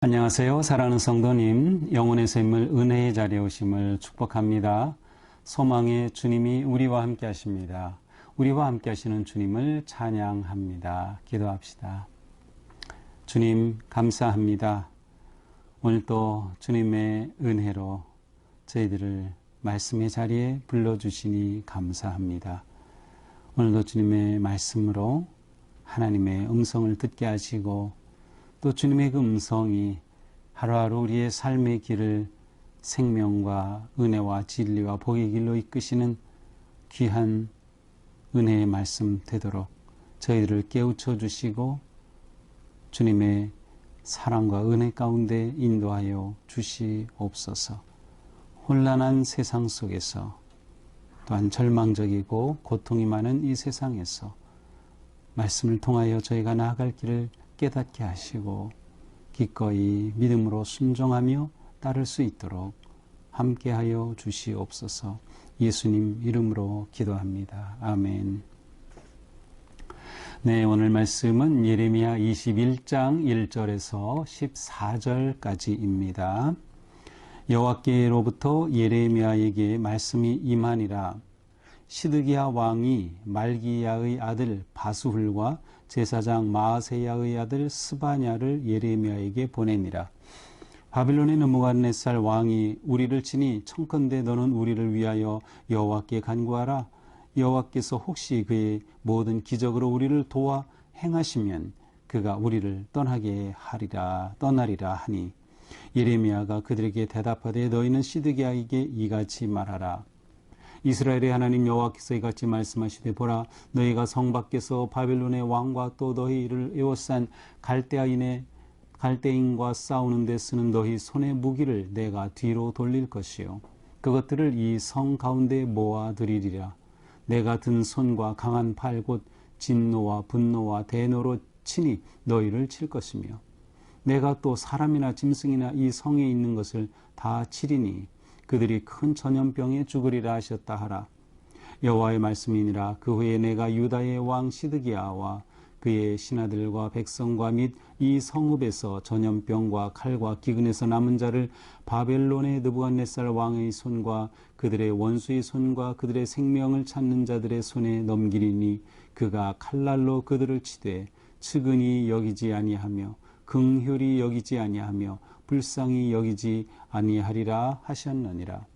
안녕하세요. 사랑하는 성도님, 영혼의 샘을 은혜의 자리에 오심을 축복합니다. 소망의 주님이 우리와 함께 하십니다. 우리와 함께 하시는 주님을 찬양합니다. 기도합시다. 주님, 감사합니다. 오늘도 주님의 은혜로 저희들을 말씀의 자리에 불러주시니 감사합니다. 오늘도 주님의 말씀으로 하나님의 음성을 듣게 하시고 또 주님의 그 음성이 하루하루 우리의 삶의 길을 생명과 은혜와 진리와 복의 길로 이끄시는 귀한 은혜의 말씀 되도록 저희들을 깨우쳐 주시고 주님의 사랑과 은혜 가운데 인도하여 주시옵소서. 혼란한 세상 속에서 또한 절망적이고 고통이 많은 이 세상에서 말씀을 통하여 저희가 나아갈 길을 깨닫게 하시고 기꺼이 믿음으로 순종하며 따를 수 있도록 함께하여 주시옵소서 예수님 이름으로 기도합니다. 아멘. 네, 오늘 말씀은 예레미야 21장 1절에서 14절까지입니다. 여호와께로부터 예레미야에게 말씀이 임하니라 시드기야 왕이 말기야의 아들 바수훌과 제사장 마세야의 아들 스바냐를 예레미야에게 보내니라. 바빌론의 느무갓네살 왕이 우리를 치니 청컨대 너는 우리를 위하여 여호와께 간구하라. 여호와께서 혹시 그의 모든 기적으로 우리를 도와 행하시면 그가 우리를 떠나게 하리라 떠나리라 하니 예레미야가 그들에게 대답하되 너희는 시드기야에게 이같이 말하라. 이스라엘의 하나님 여호와께서 이같이 말씀하시되 보라 너희가 성 밖에서 바벨론의 왕과 또 너희를 에워싼 갈대아인의 갈대인과 싸우는 데 쓰는 너희 손의 무기를 내가 뒤로 돌릴 것이요 그것들을 이 성 가운데 모아 드리리라 내가 든 손과 강한 팔 곧 진노와 분노와 대노로 치니 너희를 칠 것이며 내가 또 사람이나 짐승이나 이 성에 있는 것을 다 치리니 그들이 큰 전염병에 죽으리라 하셨다 하라. 여호와의 말씀이니라 그 후에 내가 유다의 왕 시드기야와 그의 신하들과 백성과 및 이 성읍에서 전염병과 칼과 기근에서 남은 자를 바벨론의 느부갓네살 왕의 손과 그들의 원수의 손과 그들의 생명을 찾는 자들의 손에 넘기리니 그가 칼날로 그들을 치되 측은히 여기지 아니하며 긍휼히 여기지 아니하며 불쌍히 여기지 아니하리라 하셨느니라.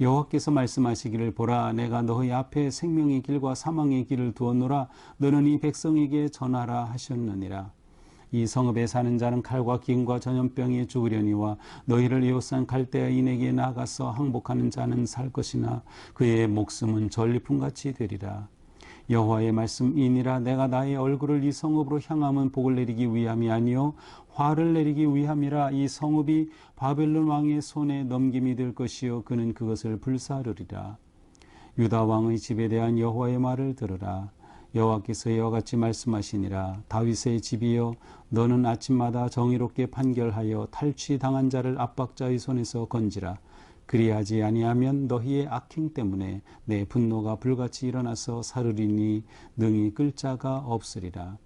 여호와께서 말씀하시기를 보라 내가 너희 앞에 생명의 길과 사망의 길을 두었노라 너는 이 백성에게 전하라 하셨느니라. 이 성읍에 사는 자는 칼과 기근과 전염병에 죽으려니와 너희를 에워싼 갈대아인에게 나가서 항복하는 자는 살 것이나 그의 목숨은 전리품같이 되리라. 여호와의 말씀이니라. 내가 나의 얼굴을 이 성읍으로 향함은 복을 내리기 위함이 아니요 화를 내리기 위함이라. 이 성읍이 바벨론 왕의 손에 넘김이 될 것이요 그는 그것을 불사르리라. 유다 왕의 집에 대한 여호와의 말을 들으라. 여호와께서 이와 같이 말씀하시니라. 다윗의 집이여 너는 아침마다 정의롭게 판결하여 탈취 당한 자를 압박자의 손에서 건지라 그리하지 아니하면 너희의 악행 때문에 내 분노가 불같이 일어나서 사르리니 능히 끌 자가 없으리라.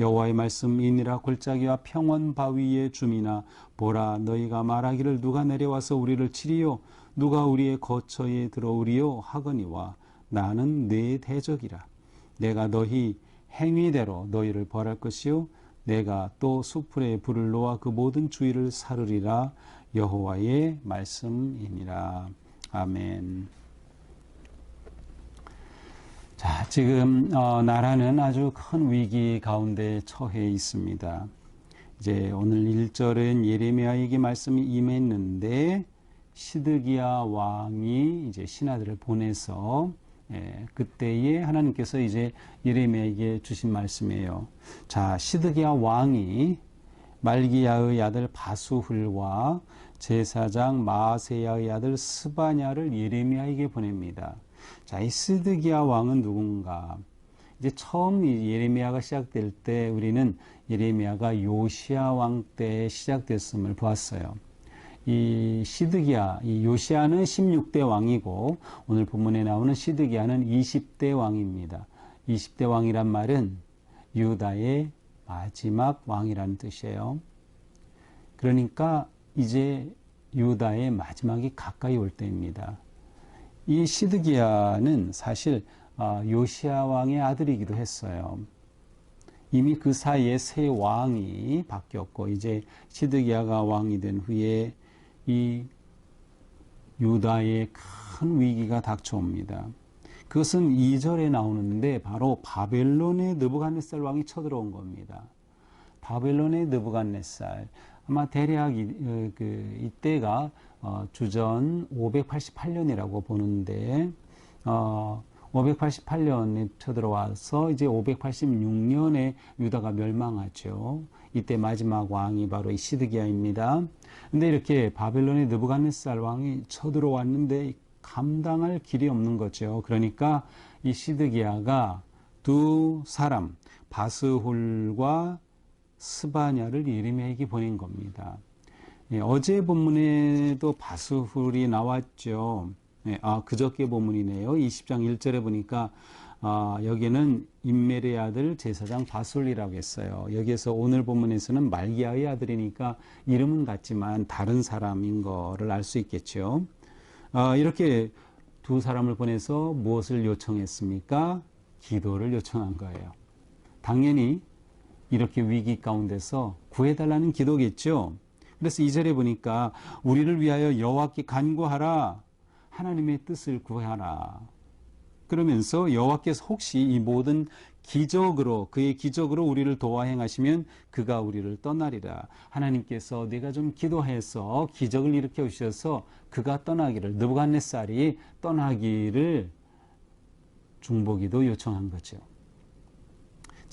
여호와의 말씀이니라 골짜기와 평원 바위의 주민아 보라 너희가 말하기를 누가 내려와서 우리를 치리요? 누가 우리의 거처에 들어오리요? 하거니와 나는 네 대적이라. 내가 너희 행위대로 너희를 벌할 것이요? 내가 또 수풀에 불을 놓아 그 모든 주위를 사르리라 여호와의 말씀이니라. 아멘. 자, 지금 어, 나라는 아주 큰 위기 가운데 처해 있습니다. 이제 오늘 1절은 예레미야에게 말씀이 임했는데 시드기야 왕이 이제 신하들을 보내서 예, 그때에 하나님께서 이제 예레미야에게 주신 말씀이에요. 자, 시드기야 왕이 말기야의 아들 바수훌과 제사장 마세야의 아들 스바냐를 예레미야에게 보냅니다. 자, 이 스드기야 왕은 누군가? 이제 처음 예레미야가 시작될 때 우리는 예레미야가 요시아 왕때 시작됐음을 보았어요. 이 시드기야, 이 요시아는 16대 왕이고 오늘 본문에 나오는 시드기야는 20대 왕입니다. 20대 왕이란 말은 유다의 마지막 왕이라는 뜻이에요. 그러니까 이제 유다의 마지막이 가까이 올 때입니다. 이 시드기야는 사실 아, 요시아 왕의 아들이기도 했어요. 이미 그 사이에 세 왕이 바뀌었고 이제 시드기야가 왕이 된 후에 이 유다의 큰 위기가 닥쳐옵니다. 그것은 2절에 나오는데 바로 바벨론의 느부갓네살 왕이 쳐들어온 겁니다. 바벨론의 느부갓네살 아마 대략 이, 어, 그 이때가 어, 주전 588년이라고 보는데 어, 588년에 쳐들어와서 이제 586년에 유다가 멸망하죠. 이때 마지막 왕이 바로 이 시드기야입니다. 근데 이렇게 바벨론의 느부갓네살 왕이 쳐들어왔는데 감당할 길이 없는 거죠. 그러니까 이 시드기야가 두 사람 바스홀과 스바냐를 예레미야에게 보낸 겁니다. 예, 어제 본문에도 바스훌이 나왔죠. 예, 아, 그저께 본문이네요. 20장 1절에 보니까 아, 여기는 임멜의 아들 제사장 바술이라고 했어요. 여기에서 오늘 본문에서는 말기야의 아들이니까 이름은 같지만 다른 사람인 거를 알 수 있겠죠. 아, 이렇게 두 사람을 보내서 무엇을 요청했습니까? 기도를 요청한 거예요. 당연히 이렇게 위기 가운데서 구해달라는 기도겠죠. 그래서 이절에 보니까 우리를 위하여 여호와께 간구하라. 하나님의 뜻을 구하라. 그러면서 여호와께서 혹시 이 모든 기적으로 그의 기적으로 우리를 도와 행하시면 그가 우리를 떠나리라. 하나님께서 내가 좀 기도해서 기적을 일으켜 주셔서 그가 떠나기를 느부갓네살이 떠나기를 중보기도 요청한 거죠.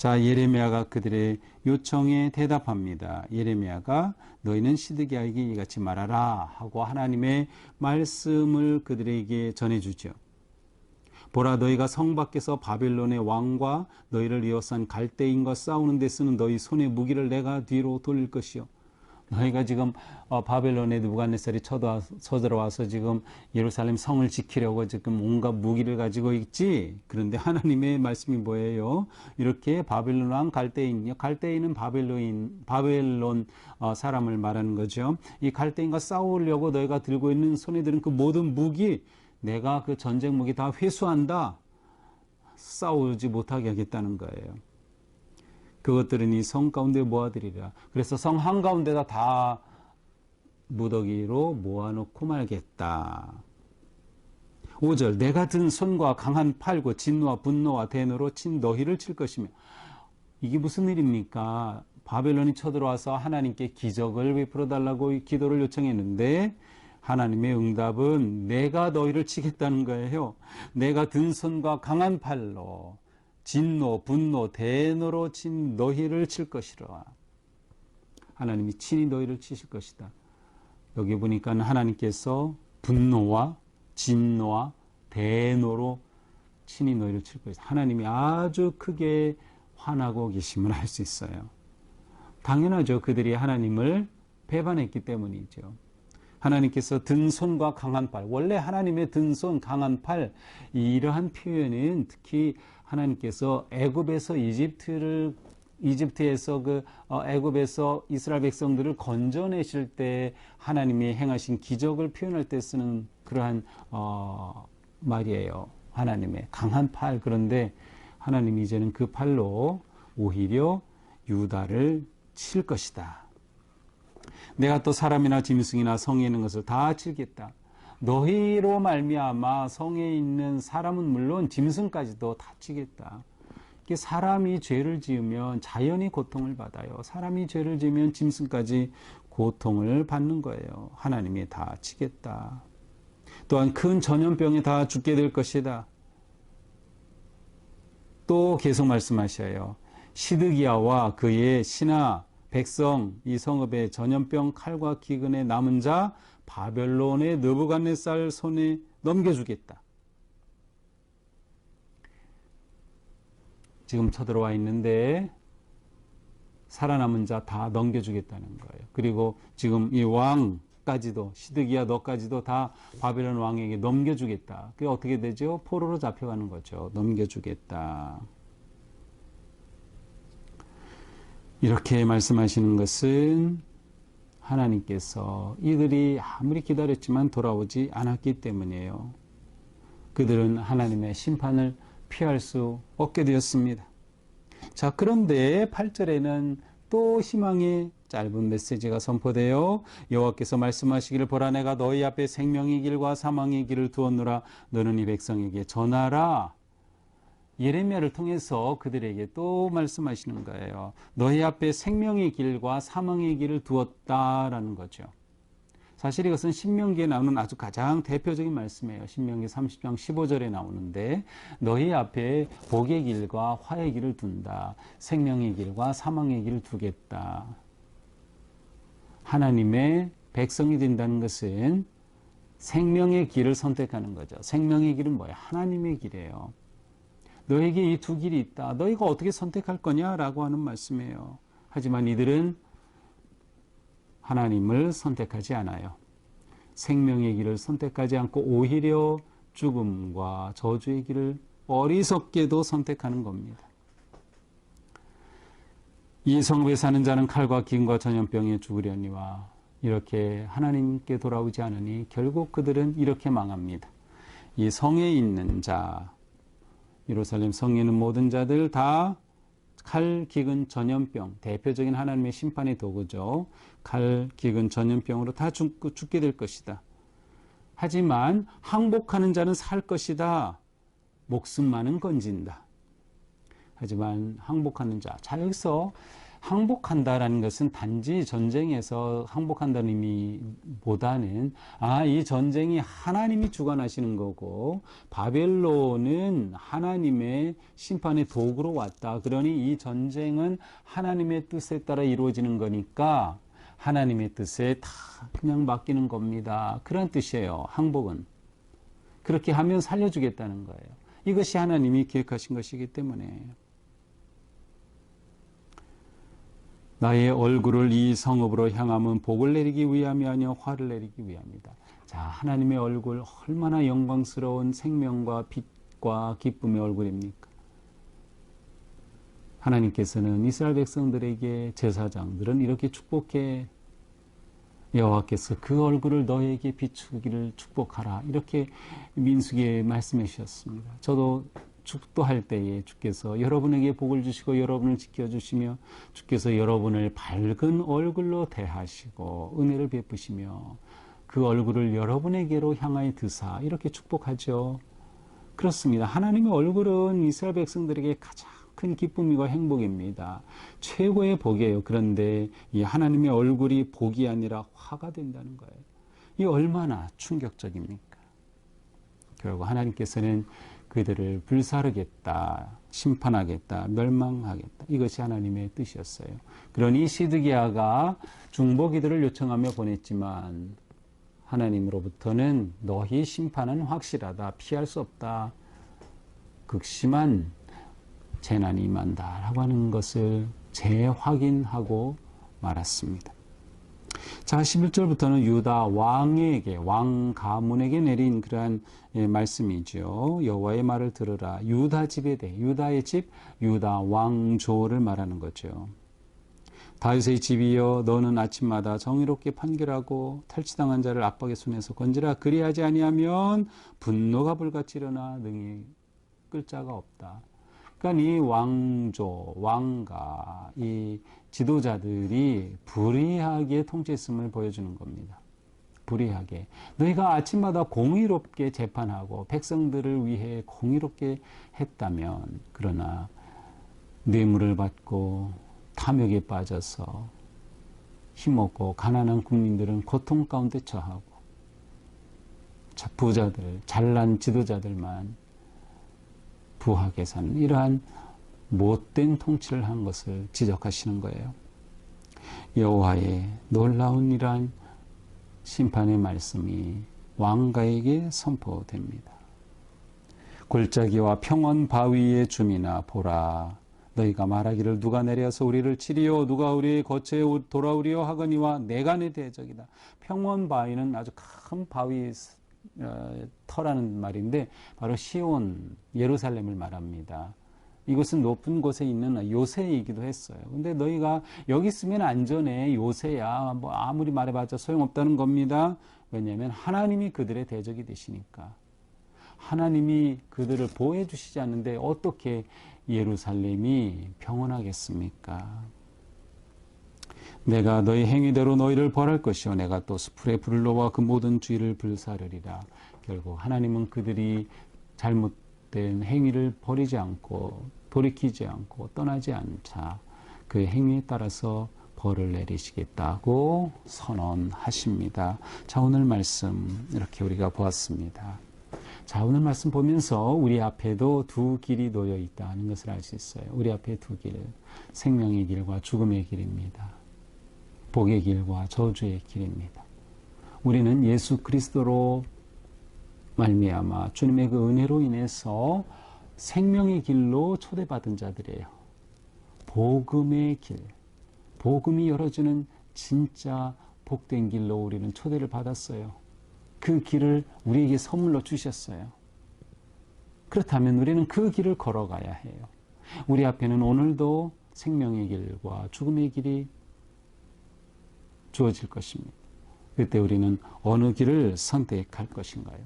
자, 예레미야가 그들의 요청에 대답합니다. 예레미야가 너희는 시드기야에게 이같이 말하라 하고 하나님의 말씀을 그들에게 전해주죠. 보라 너희가 성 밖에서 바벨론의 왕과 너희를 이어싼 갈대인과 싸우는 데 쓰는 너희 손의 무기를 내가 뒤로 돌릴 것이요 너희가 지금 어, 바벨론의 누부갓네살이 쳐들어와서 지금 예루살렘 성을 지키려고 지금 온갖 무기를 가지고 있지. 그런데 하나님의 말씀이 뭐예요? 이렇게 바벨론 왕 갈대인, 갈대인은 바벨론 바벨론 어, 사람을 말하는 거죠. 이 갈대인과 싸우려고 너희가 들고 있는 손에 드는 그 모든 무기, 내가 그 전쟁 무기 다 회수한다. 싸우지 못하게 하겠다는 거예요. 그것들은 이 성 가운데 모아들이라. 그래서 성 한 가운데다 다 무더기로 모아놓고 말겠다. 5절 내가 든 손과 강한 팔과 진노와 분노와 대노로 친 너희를 칠 것이며 이게 무슨 일입니까? 바벨론이 쳐들어와서 하나님께 기적을 베풀어 달라고 기도를 요청했는데 하나님의 응답은 내가 너희를 치겠다는 거예요. 내가 든 손과 강한 팔로 진노, 분노, 대노로 친 너희를 칠 것이라. 하나님이 친히 너희를 치실 것이다. 여기 보니까 하나님께서 분노와 진노와 대노로 친히 너희를 칠 것이다. 하나님이 아주 크게 화나고 계심을 알 수 있어요. 당연하죠. 그들이 하나님을 배반했기 때문이죠. 하나님께서 든손과 강한 팔, 원래 하나님의 든손, 강한 팔, 이러한 표현은 특히 하나님께서 애굽에서 이집트를 이집트에서 그 어, 애굽에서 이스라엘 백성들을 건져내실 때 하나님이 행하신 기적을 표현할 때 쓰는 그러한 어, 말이에요. 하나님의 강한 팔 그런데 하나님이 이제는 그 팔로 오히려 유다를 칠 것이다. 내가 또 사람이나 짐승이나 성에 있는 것을 다 치겠다. 너희로 말미암아 성에 있는 사람은 물론 짐승까지도 다치겠다. 사람이 죄를 지으면 자연히 고통을 받아요. 사람이 죄를 지으면 짐승까지 고통을 받는 거예요. 하나님이 다 치겠다. 또한 큰 전염병에 다 죽게 될 것이다. 또 계속 말씀하셔요. 시드기야와 그의 신하 백성 이 성읍의 전염병 칼과 기근에 남은 자 바벨론의 느부갓네살 손에 넘겨주겠다. 지금 쳐들어와 있는데 살아남은 자 다 넘겨주겠다는 거예요. 그리고 지금 이 왕까지도 시드기야 너까지도 다 바벨론 왕에게 넘겨주겠다. 그게 어떻게 되죠? 포로로 잡혀가는 거죠. 넘겨주겠다. 이렇게 말씀하시는 것은 하나님께서 이들이 아무리 기다렸지만 돌아오지 않았기 때문이에요. 그들은 하나님의 심판을 피할 수 없게 되었습니다. 자, 그런데 8절에는 또 희망의 짧은 메시지가 선포되어 여호와께서 말씀하시기를 보라 내가 너희 앞에 생명의 길과 사망의 길을 두었노라 너는 이 백성에게 전하라 예레미야를 통해서 그들에게 또 말씀하시는 거예요. 너희 앞에 생명의 길과 사망의 길을 두었다라는 거죠. 사실 이것은 신명기에 나오는 아주 가장 대표적인 말씀이에요. 신명기 30장 15절에 나오는데 너희 앞에 복의 길과 화의 길을 둔다. 생명의 길과 사망의 길을 두겠다. 하나님의 백성이 된다는 것은 생명의 길을 선택하는 거죠. 생명의 길은 뭐예요? 하나님의 길이에요. 너에게 이 두 길이 있다. 너희가 어떻게 선택할 거냐라고 하는 말씀이에요. 하지만 이들은 하나님을 선택하지 않아요. 생명의 길을 선택하지 않고 오히려 죽음과 저주의 길을 어리석게도 선택하는 겁니다. 이 성읍에 사는 자는 칼과 기근과 전염병에 죽으려니와 이렇게 하나님께 돌아오지 않으니 결국 그들은 이렇게 망합니다. 이 성에 있는 자, 예루살렘 성에 있는 모든 자들 다 칼, 기근, 전염병, 대표적인 하나님의 심판의 도구죠. 칼, 기근, 전염병으로 다 죽, 죽게 될 것이다. 하지만 항복하는 자는 살 것이다. 목숨만은 건진다. 하지만 항복하는 자. 자, 여기서 항복한다라는 것은 단지 전쟁에서 항복한다는 의미보다는 아, 이 전쟁이 하나님이 주관하시는 거고 바벨론은 하나님의 심판의 도구로 왔다. 그러니 이 전쟁은 하나님의 뜻에 따라 이루어지는 거니까 하나님의 뜻에 다 그냥 맡기는 겁니다. 그런 뜻이에요. 항복은. 그렇게 하면 살려주겠다는 거예요. 이것이 하나님이 기획하신 것이기 때문에. 나의 얼굴을 이 성읍으로 향하면 복을 내리기 위함이 아니요 화를 내리기 위함이다. 자, 하나님의 얼굴 얼마나 영광스러운 생명과 빛과 기쁨의 얼굴입니까? 하나님께서는 이스라엘 백성들에게 제사장들은 이렇게 축복해 여호와께서 그 얼굴을 너에게 비추기를 축복하라 이렇게 민수기에 말씀해 주셨습니다. 저도 축도할 때에 주께서 여러분에게 복을 주시고 여러분을 지켜주시며 주께서 여러분을 밝은 얼굴로 대하시고 은혜를 베푸시며 그 얼굴을 여러분에게로 향하여 드사 이렇게 축복하죠. 그렇습니다. 하나님의 얼굴은 이스라엘 백성들에게 가장 큰 기쁨이고 행복입니다. 최고의 복이에요. 그런데 이 하나님의 얼굴이 복이 아니라 화가 된다는 거예요. 이 얼마나 충격적입니까? 결국 하나님께서는 그들을 불사르겠다, 심판하겠다, 멸망하겠다. 이것이 하나님의 뜻이었어요. 그러니 시드기야가 중보기들을 요청하며 보냈지만 하나님으로부터는 너희 심판은 확실하다, 피할 수 없다. 극심한 재난이 임한다라고 하는 것을 재확인하고 말았습니다. 자, 11절부터는 유다 왕에게, 왕 가문에게 내린 그러한 예, 말씀이죠. 여호와의 말을 들으라. 유다 집에 대해, 유다의 집, 유다 왕조를 말하는 거죠. 다윗의 집이여 너는 아침마다 정의롭게 판결하고 탈취당한 자를 압박의 손에서 건지라 그리하지 아니하면 분노가 불같이 일어나 능히 끌 자가 없다. 그러니까 이 왕조, 왕가, 이 지도자들이 불의하게 통치했음을 보여주는 겁니다. 불의하게. 너희가 아침마다 공의롭게 재판하고 백성들을 위해 공의롭게 했다면, 그러나 뇌물을 받고 탐욕에 빠져서 힘없고 가난한 국민들은 고통 가운데 처하고 부자들, 잘난 지도자들만 부하게 사는 이러한 못된 통치를 한 것을 지적하시는 거예요. 여호와의 놀라운 이러한 심판의 말씀이 왕가에게 선포됩니다. 골짜기와 평원 바위의 주민아 보라 너희가 말하기를 누가 내려서 우리를 치리요 누가 우리 거처에 돌아오리요 하거니와 내가 내 대적이다. 평원 바위는 아주 큰 바위 어, 터라는 말인데 바로 시온 예루살렘을 말합니다. 이것은 높은 곳에 있는 요새이기도 했어요. 근데 너희가 여기 있으면 안전해. 요새야. 뭐 아무리 말해봤자 소용없다는 겁니다. 왜냐하면 하나님이 그들의 대적이 되시니까. 하나님이 그들을 보호해 주시지 않는데 어떻게 예루살렘이 평온하겠습니까? 내가 너희 행위대로 너희를 벌할 것이요 내가 또 수풀의 불을 놓아 그 모든 죄를 불사르리라. 결국 하나님은 그들이 잘못된 행위를 버리지 않고 돌이키지 않고 떠나지 않자 그 행위에 따라서 벌을 내리시겠다고 선언하십니다. 자, 오늘 말씀 이렇게 우리가 보았습니다. 자, 오늘 말씀 보면서 우리 앞에도 두 길이 놓여 있다는 것을 알 수 있어요. 우리 앞에 두 길, 생명의 길과 죽음의 길입니다. 복의 길과 저주의 길입니다. 우리는 예수 그리스도로 말미암아 주님의 그 은혜로 인해서 생명의 길로 초대받은 자들이에요. 복음의 길, 복음이 열어주는 진짜 복된 길로 우리는 초대를 받았어요. 그 길을 우리에게 선물로 주셨어요. 그렇다면 우리는 그 길을 걸어가야 해요. 우리 앞에는 오늘도 생명의 길과 죽음의 길이 주어질 것입니다. 그때 우리는 어느 길을 선택할 것인가요?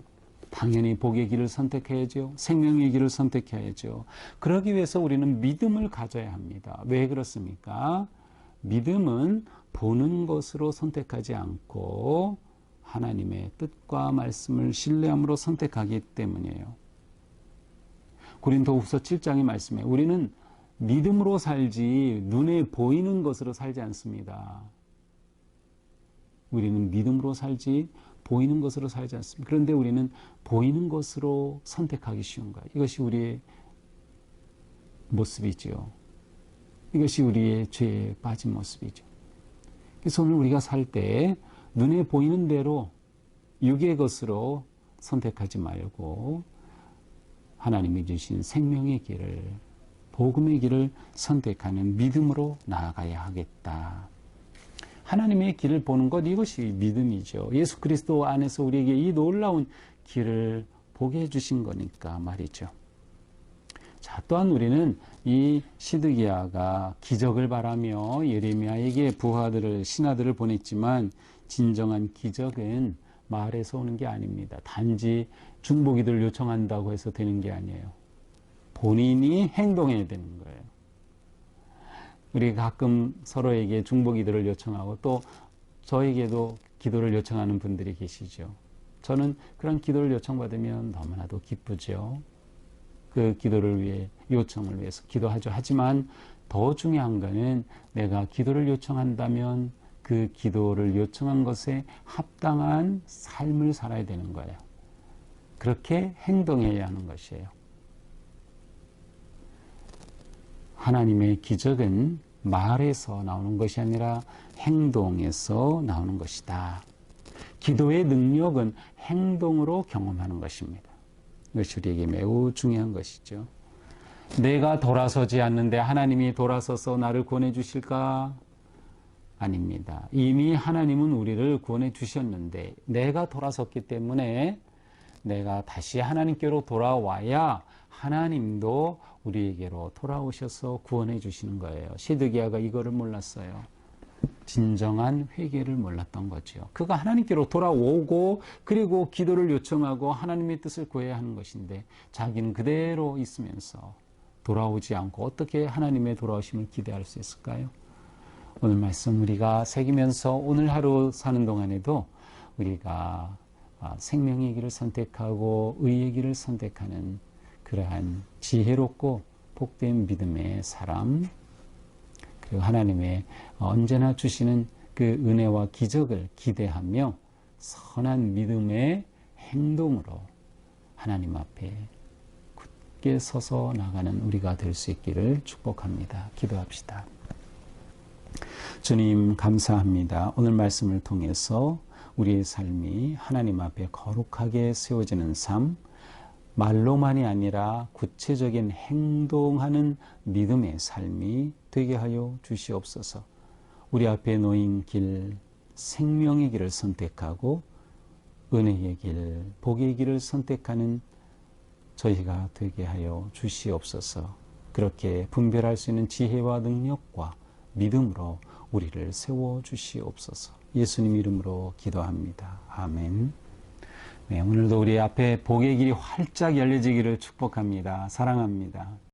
당연히 복의 길을 선택해야죠. 생명의 길을 선택해야죠. 그러기 위해서 우리는 믿음을 가져야 합니다. 왜 그렇습니까? 믿음은 보는 것으로 선택하지 않고 하나님의 뜻과 말씀을 신뢰함으로 선택하기 때문이에요. 고린도후서 7장의 말씀에 우리는 믿음으로 살지 눈에 보이는 것으로 살지 않습니다. 우리는 믿음으로 살지 보이는 것으로 살지 않습니다. 그런데 우리는 보이는 것으로 선택하기 쉬운 거예요. 이것이 우리의 모습이지요. 이것이 우리의 죄에 빠진 모습이죠. 그래서 오늘 우리가 살 때 눈에 보이는 대로 육의 것으로 선택하지 말고 하나님이 주신 생명의 길을 복음의 길을 선택하는 믿음으로 나아가야 하겠다. 하나님의 길을 보는 것 이것이 믿음이죠. 예수 그리스도 안에서 우리에게 이 놀라운 길을 보게 해주신 거니까 말이죠. 자, 또한 우리는 이 시드기야가 기적을 바라며 예레미야에게 부하들을 신하들을 보냈지만 진정한 기적은 말에서 오는 게 아닙니다. 단지 중보기도를 요청한다고 해서 되는 게 아니에요. 본인이 행동해야 되는 거예요. 우리 가끔 서로에게 중보기도를 요청하고 또 저에게도 기도를 요청하는 분들이 계시죠. 저는 그런 기도를 요청받으면 너무나도 기쁘죠. 그 기도를 위해 요청을 위해서 기도하죠. 하지만 더 중요한 거는 내가 기도를 요청한다면 그 기도를 요청한 것에 합당한 삶을 살아야 되는 거예요. 그렇게 행동해야 하는 것이에요. 하나님의 기적은 말에서 나오는 것이 아니라 행동에서 나오는 것이다. 기도의 능력은 행동으로 경험하는 것입니다. 이것이 우리에게 매우 중요한 것이죠. 내가 돌아서지 않는데 하나님이 돌아서서 나를 구원해 주실까? 아닙니다. 이미 하나님은 우리를 구원해 주셨는데 내가 돌아섰기 때문에 내가 다시 하나님께로 돌아와야 하나님도 우리에게로 돌아오셔서 구원해 주시는 거예요. 시드기야가 이거를 몰랐어요. 진정한 회개를 몰랐던 거죠. 그가 하나님께로 돌아오고 그리고 기도를 요청하고 하나님의 뜻을 구해야 하는 것인데 자기는 그대로 있으면서 돌아오지 않고 어떻게 하나님의 돌아오심을 기대할 수 있을까요? 오늘 말씀 우리가 새기면서 오늘 하루 사는 동안에도 우리가 생명의 길을 선택하고 의의 길을 선택하는 그러한 지혜롭고 복된 믿음의 사람 그리고 하나님의 언제나 주시는 그 은혜와 기적을 기대하며 선한 믿음의 행동으로 하나님 앞에 굳게 서서 나가는 우리가 될 수 있기를 축복합니다. 기도합시다. 주님 감사합니다. 오늘 말씀을 통해서 우리의 삶이 하나님 앞에 거룩하게 세워지는 삶, 말로만이 아니라 구체적인 행동하는 믿음의 삶이 되게 하여 주시옵소서. 우리 앞에 놓인 길, 생명의 길을 선택하고 은혜의 길, 복의 길을 선택하는 저희가 되게 하여 주시옵소서. 그렇게 분별할 수 있는 지혜와 능력과 믿음으로 우리를 세워 주시옵소서. 예수님 이름으로 기도합니다. 아멘. 네, 오늘도 우리 앞에 복의 길이 활짝 열려지기를 축복합니다. 사랑합니다.